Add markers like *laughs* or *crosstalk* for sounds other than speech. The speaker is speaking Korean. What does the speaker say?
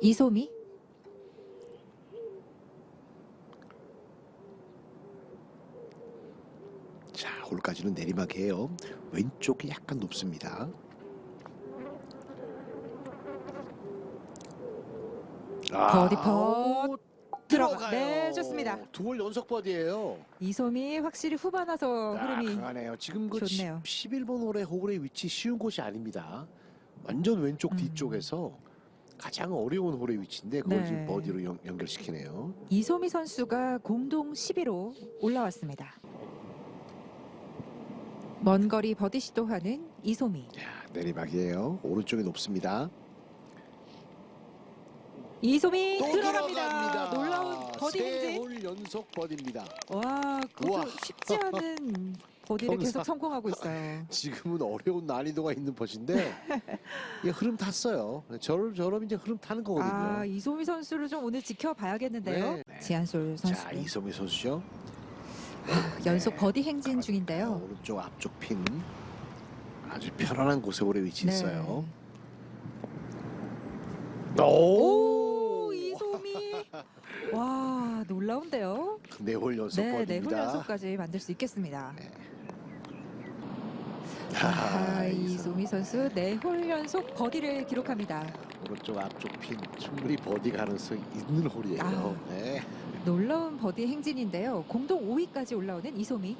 이소미 자, 홀까지는 내리막이에요. 왼쪽이 약간 높습니다. 버디 펫 아우, 들어가. 네, 좋습니다. 두홀 연속 버디예요. 이소미 확실히 후반 와서 아, 흐름이 강하네요. 지금 그 좋네요. 10, 11번 홀의 홀의 위치 쉬운 곳이 아닙니다. 완전 왼쪽 음. 뒤쪽에서 가장 어려운 홀의 위치인데 그걸 네. 지금 버디로 연, 연결시키네요. 이소미 선수가 공동 10위로 올라왔습니다. 먼 거리 버디 시도하는 이소미. 자, 내리막이에요. 오른쪽이 높습니다. 이소미 또 들어갑니다. 들어갑니다. 놀라운 버디 행진. 세홀 연속 버디입니다. 와, 그것도 우와. 쉽지 않은 버디를 계속 평상. 성공하고 *laughs* 있어요. 지금은 어려운 난이도가 있는 것인데 *laughs* 이 흐름 탔어요. 저를 저럼 이제 흐름 타는 거거든요. 아, 이소미 선수를 좀 오늘 지켜봐야겠는데요. 네, 네. 지한솔 선수 자 이소미 선수죠. 연속 버디 행진 아, 중인데요. 오른쪽 앞쪽 핀 아주 편안한 곳에 오래 위치 네. 있어요. 오, 이소미. *laughs* 와, 놀라운데요. 네홀 연속 네, 네, 버디입니다. 훈련소까지 만들 수 있겠습니다. 네. 아, 아, 이소미 선수 네홀 연속 버디를 기록합니다. 오른쪽 앞쪽 핀 충분히 버디 가능성이 있는 홀이에요. 아. 네. 놀라운 버디 행진인데요. 공동 5위까지 올라오는 이소미.